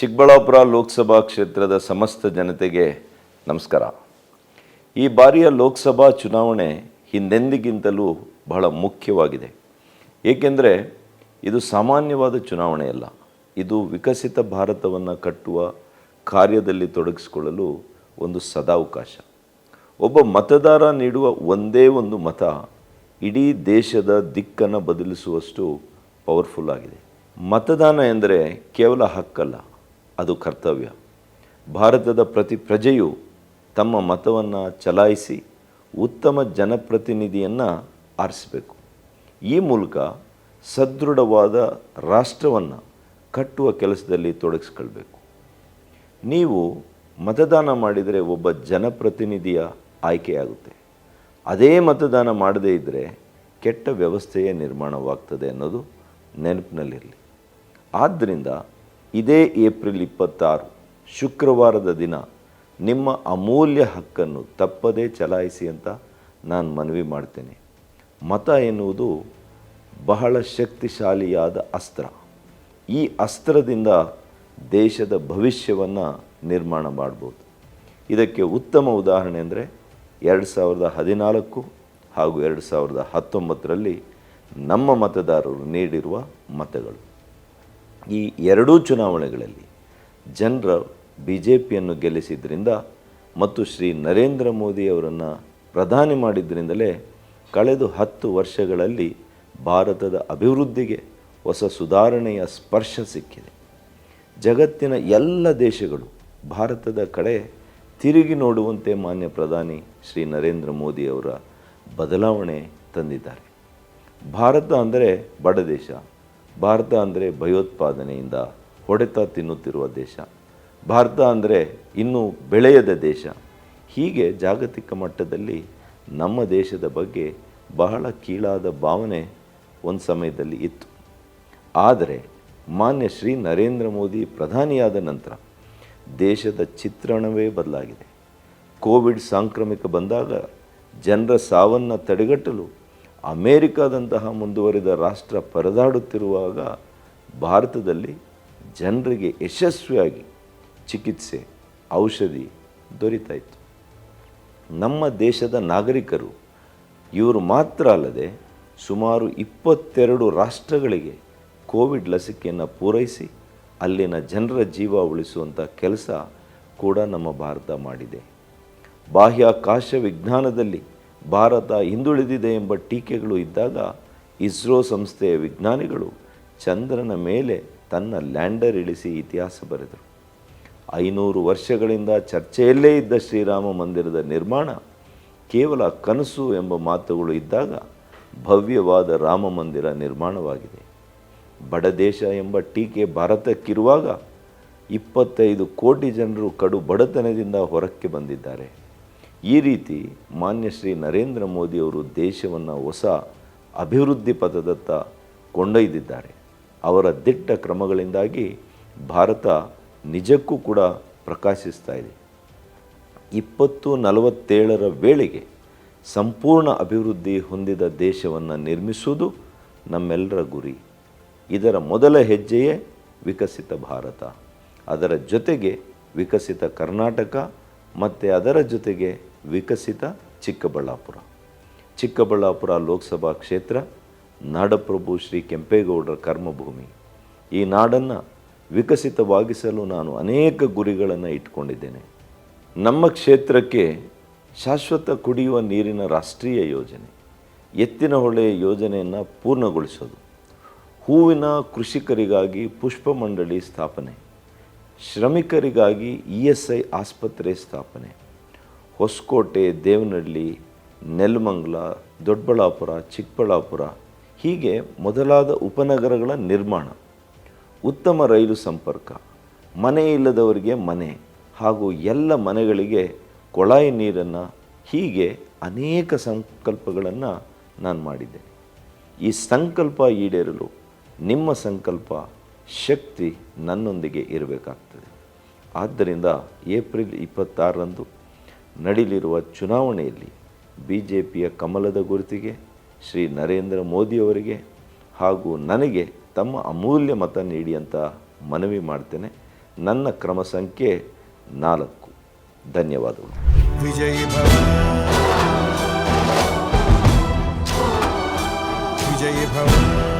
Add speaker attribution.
Speaker 1: ಚಿಕ್ಕಬಳ್ಳಾಪುರ ಲೋಕಸಭಾ ಕ್ಷೇತ್ರದ ಸಮಸ್ತ ಜನತೆಗೆ ನಮಸ್ಕಾರ. ಈ ಬಾರಿಯ ಲೋಕಸಭಾ ಚುನಾವಣೆ ಹಿಂದೆಂದಿಗಿಂತಲೂ ಬಹಳ ಮುಖ್ಯವಾಗಿದೆ. ಏಕೆಂದರೆ ಇದು ಸಾಮಾನ್ಯವಾದ ಚುನಾವಣೆಯಲ್ಲ ಇದು ವಿಕಸಿತ ಭಾರತವನ್ನು ಕಟ್ಟುವ ಕಾರ್ಯದಲ್ಲಿ ತೊಡಗಿಸಿಕೊಳ್ಳಲು ಒಂದು ಸದಾವಕಾಶ. ಒಬ್ಬ ಮತದಾರ ನೀಡುವ ಒಂದೇ ಒಂದು ಮತ ಇಡೀ ದೇಶದ ದಿಕ್ಕನ್ನು ಬದಲಿಸುವಷ್ಟು ಪವರ್ಫುಲ್ ಆಗಿದೆ. ಮತದಾನ ಎಂದರೆ ಕೇವಲ ಹಕ್ಕಲ್ಲ. ಅದು ಕರ್ತವ್ಯ. ಭಾರತದ ಪ್ರತಿ ಪ್ರಜೆಯು ತಮ್ಮ ಮತವನ್ನು ಚಲಾಯಿಸಿ ಉತ್ತಮ ಜನಪ್ರತಿನಿಧಿಯನ್ನು ಆರಿಸಬೇಕು. ಈ ಮೂಲಕ ಸದೃಢವಾದ ರಾಷ್ಟ್ರವನ್ನು ಕಟ್ಟುವ ಕೆಲಸದಲ್ಲಿ ತೊಡಗಿಸ್ಕೊಳ್ಬೇಕು. ನೀವು ಮತದಾನ ಮಾಡಿದರೆ ಒಬ್ಬ ಜನಪ್ರತಿನಿಧಿಯ ಆಯ್ಕೆಯಾಗುತ್ತೆ ಅದೇ ಮತದಾನ ಮಾಡದೇ ಇದ್ದರೆ ಕೆಟ್ಟ ವ್ಯವಸ್ಥೆಯೇ ನಿರ್ಮಾಣವಾಗ್ತದೆ ಅನ್ನೋದು ನೆನಪಿನಲ್ಲಿರಲಿ. ಆದ್ದರಿಂದ ಇದೇ ಏಪ್ರಿಲ್ ಇಪ್ಪತ್ತಾರು, ಶುಕ್ರವಾರದ ದಿನ. ನಿಮ್ಮ ಅಮೂಲ್ಯ ಹಕ್ಕನ್ನು ತಪ್ಪದೇ ಚಲಾಯಿಸಿ ಅಂತ ನಾನು ಮನವಿ ಮಾಡ್ತೇನೆ. ಮತ ಎನ್ನುವುದು ಬಹಳ ಶಕ್ತಿಶಾಲಿಯಾದ ಅಸ್ತ್ರ. ಈ ಅಸ್ತ್ರದಿಂದ ದೇಶದ ಭವಿಷ್ಯವನ್ನು ನಿರ್ಮಾಣ ಮಾಡ್ಬೋದು. ಇದಕ್ಕೆ ಉತ್ತಮ ಉದಾಹರಣೆ ಅಂದರೆ ಎರಡು ಸಾವಿರದ ಹದಿನಾಲ್ಕು ಹಾಗೂ ಎರಡು ಸಾವಿರದ ಹತ್ತೊಂಬತ್ತರಲ್ಲಿ ನಮ್ಮ ಮತದಾರರು ನೀಡಿರುವ ಮತಗಳು. ಈ ಎರಡೂ ಚುನಾವಣೆಗಳಲ್ಲಿ ಜನರ ಬಿ ಜೆ ಪಿಯನ್ನು ಗೆಲ್ಲಿಸಿದ್ದರಿಂದ ಮತ್ತು ಶ್ರೀ ನರೇಂದ್ರ ಮೋದಿ ಅವರನ್ನು ಪ್ರಧಾನಿ ಮಾಡಿದ್ದರಿಂದಲೇ ಕಳೆದ ಹತ್ತು ವರ್ಷಗಳಲ್ಲಿ ಭಾರತದ ಅಭಿವೃದ್ಧಿಗೆ ಹೊಸ ಸುಧಾರಣೆಯ ಸ್ಪರ್ಶ ಸಿಕ್ಕಿದೆ. ಜಗತ್ತಿನ ಎಲ್ಲ ದೇಶಗಳು ಭಾರತದ ಕಡೆ ತಿರುಗಿ ನೋಡುವಂತೆ ಮಾನ್ಯ ಪ್ರಧಾನಿ ಶ್ರೀ ನರೇಂದ್ರ ಮೋದಿ ಅವರ ಬದಲಾವಣೆ ತಂದಿದ್ದಾರೆ. ಭಾರತ ಅಂದರೆ ಬಡ ದೇಶ ಭಾರತ ಅಂದರೆ ಭಯೋತ್ಪಾದನೆಯಿಂದ ಹೊಡೆತ ತಿನ್ನುತ್ತಿರುವ ದೇಶ. ಭಾರತ ಅಂದರೆ ಇನ್ನೂ ಬೆಳೆಯದ ದೇಶ. ಹೀಗೆ ಜಾಗತಿಕ ಮಟ್ಟದಲ್ಲಿ ನಮ್ಮ ದೇಶದ ಬಗ್ಗೆ ಬಹಳ ಕೀಳಾದ ಭಾವನೆ ಒಂದು ಸಮಯದಲ್ಲಿ ಇತ್ತು. ಆದರೆ ಮಾನ್ಯ ಶ್ರೀ ನರೇಂದ್ರ ಮೋದಿ ಪ್ರಧಾನಿಯಾದ ನಂತರ ದೇಶದ ಚಿತ್ರಣವೇ ಬದಲಾಗಿದೆ. ಕೋವಿಡ್ ಸಾಂಕ್ರಾಮಿಕ ಬಂದಾಗ ಜನರ ಸಾವನ್ನು ತಡೆಗಟ್ಟಲು ಅಮೇರಿಕಾದಂತಹ ಮುಂದುವರಿದ ರಾಷ್ಟ್ರ ಪರದಾಡುತ್ತಿರುವಾಗ ಭಾರತದಲ್ಲಿ ಜನರಿಗೆ ಯಶಸ್ವಿಯಾಗಿ ಚಿಕಿತ್ಸೆ, ಔಷಧಿ ದೊರೀತಾಯಿತು ನಮ್ಮ ದೇಶದ ನಾಗರಿಕರು ಇವರು ಮಾತ್ರ ಅಲ್ಲದೆ ಸುಮಾರು ಇಪ್ಪತ್ತೆರಡು ರಾಷ್ಟ್ರಗಳಿಗೆ ಕೋವಿಡ್ ಲಸಿಕೆಯನ್ನು ಪೂರೈಸಿ ಅಲ್ಲಿನ ಜನರ ಜೀವ ಉಳಿಸುವಂಥ ಕೆಲಸ ಕೂಡ ನಮ್ಮ ಭಾರತ ಮಾಡಿದೆ. ಬಾಹ್ಯಾಕಾಶ ವಿಜ್ಞಾನದಲ್ಲಿ ಭಾರತ ಹಿಂದುಳಿದಿದೆ ಎಂಬ ಟೀಕೆಗಳು ಇದ್ದಾಗ ಇಸ್ರೋ ಸಂಸ್ಥೆಯ ವಿಜ್ಞಾನಿಗಳು ಚಂದ್ರನ ಮೇಲೆ ತನ್ನ ಲ್ಯಾಂಡರ್ ಇಳಿಸಿ ಇತಿಹಾಸ ಬರೆದರು. ಐನೂರು ವರ್ಷಗಳಿಂದ ಚರ್ಚೆಯಲ್ಲೇ ಇದ್ದ ಶ್ರೀರಾಮ ಮಂದಿರದ ನಿರ್ಮಾಣ ಕೇವಲ ಕನಸು ಎಂಬ ಮಾತುಗಳು ಇದ್ದಾಗ ಭವ್ಯವಾದ ರಾಮ ಮಂದಿರ ನಿರ್ಮಾಣವಾಗಿದೆ. ಬಡ ದೇಶ ಎಂಬ ಟೀಕೆ ಭಾರತಕ್ಕಿರುವಾಗ ಇಪ್ಪತ್ತೈದು ಕೋಟಿ ಜನರು ಕಡು ಬಡತನದಿಂದ ಹೊರಕ್ಕೆ ಬಂದಿದ್ದಾರೆ. ಈ ರೀತಿ ಮಾನ್ಯ ಶ್ರೀ ನರೇಂದ್ರ ಮೋದಿಯವರು ದೇಶವನ್ನು ಹೊಸ ಅಭಿವೃದ್ಧಿ ಪಥದತ್ತ ಕೊಂಡೊಯ್ದಿದ್ದಾರೆ. ಅವರ ದಿಟ್ಟ ಕ್ರಮಗಳಿಂದಾಗಿ ಭಾರತ ನಿಜಕ್ಕೂ ಕೂಡ ಪ್ರಕಾಶಿಸ್ತಾ ಇದೆ. ಇಪ್ಪತ್ತು ನಲವತ್ತೇಳರ ವೇಳೆಗೆ ಸಂಪೂರ್ಣ ಅಭಿವೃದ್ಧಿ ಹೊಂದಿದ ದೇಶವನ್ನು ನಿರ್ಮಿಸುವುದು ನಮ್ಮೆಲ್ಲರ ಗುರಿ. ಇದರ ಮೊದಲ ಹೆಜ್ಜೆಯೇ ವಿಕಸಿತ ಭಾರತ. ಅದರ ಜೊತೆಗೆ ವಿಕಸಿತ ಕರ್ನಾಟಕ ಮತ್ತು ಅದರ ಜೊತೆಗೆ ವಿಕಸಿತ ಚಿಕ್ಕಬಳ್ಳಾಪುರ. ಚಿಕ್ಕಬಳ್ಳಾಪುರ ಲೋಕಸಭಾ ಕ್ಷೇತ್ರ ನಾಡಪ್ರಭು ಶ್ರೀ ಕೆಂಪೇಗೌಡರ ಕರ್ಮಭೂಮಿ. ಈ ನಾಡನ್ನು ವಿಕಸಿತವಾಗಿಸಲು ನಾನು ಅನೇಕ ಗುರಿಗಳನ್ನು ಇಟ್ಕೊಂಡಿದ್ದೇನೆ. ನಮ್ಮ ಕ್ಷೇತ್ರಕ್ಕೆ ಶಾಶ್ವತ ಕುಡಿಯುವ ನೀರಿನ ರಾಷ್ಟ್ರೀಯ ಯೋಜನೆ, ಎತ್ತಿನ ಹೊಳೆ ಯೋಜನೆಯನ್ನು ಪೂರ್ಣಗೊಳಿಸೋದು, ಹೂವಿನ ಕೃಷಿಕರಿಗಾಗಿ ಪುಷ್ಪ ಮಂಡಳಿ ಸ್ಥಾಪನೆ, ಶ್ರಮಿಕರಿಗಾಗಿ ಇ ಎಸ್ ಐ ಆಸ್ಪತ್ರೆ ಸ್ಥಾಪನೆ ಹೊಸಕೋಟೆ, ದೇವನಹಳ್ಳಿ, ನೆಲಮಂಗಲ, ದೊಡ್ಡಬಳ್ಳಾಪುರ, ಚಿಕ್ಕಬಳ್ಳಾಪುರ ಹೀಗೆ ಮೊದಲಾದ ಉಪನಗರಗಳ ನಿರ್ಮಾಣ. ಉತ್ತಮ ರೈಲು ಸಂಪರ್ಕ, ಮನೆ ಇಲ್ಲದವರಿಗೆ ಮನೆ ಹಾಗೂ ಎಲ್ಲ ಮನೆಗಳಿಗೆ ಕೊಳಾಯಿ ನೀರನ್ನು ಹೀಗೆ ಅನೇಕ ಸಂಕಲ್ಪಗಳನ್ನು ನಾನು ಮಾಡಿದ್ದೆ ಈ ಸಂಕಲ್ಪ ಈಡೇರಲು ನಿಮ್ಮ ಸಂಕಲ್ಪ, ಶಕ್ತಿ ನನ್ನೊಂದಿಗೆ ಇರಬೇಕಾಗ್ತದೆ. ಆದ್ದರಿಂದ ಏಪ್ರಿಲ್ ಇಪ್ಪತ್ತಾರರಂದು ನಡೀಲಿರುವ ಚುನಾವಣೆಯಲ್ಲಿ ಬಿ ಜೆ ಪಿಯ ಕಮಲದ ಗುರುತಿಗೆ, ಶ್ರೀ ನರೇಂದ್ರ ಮೋದಿಯವರಿಗೆ ಹಾಗೂ ನನಗೆ ತಮ್ಮ ಅಮೂಲ್ಯ ಮತ ನೀಡಿ ಅಂತ ಮನವಿ ಮಾಡ್ತೇನೆ. ನನ್ನ ಕ್ರಮ ಸಂಖ್ಯೆ ನಾಲ್ಕು. ಧನ್ಯವಾದಗಳು.
Speaker 2: ವಿಜಯ ಭವ. ವಿಜಯ ಭವ.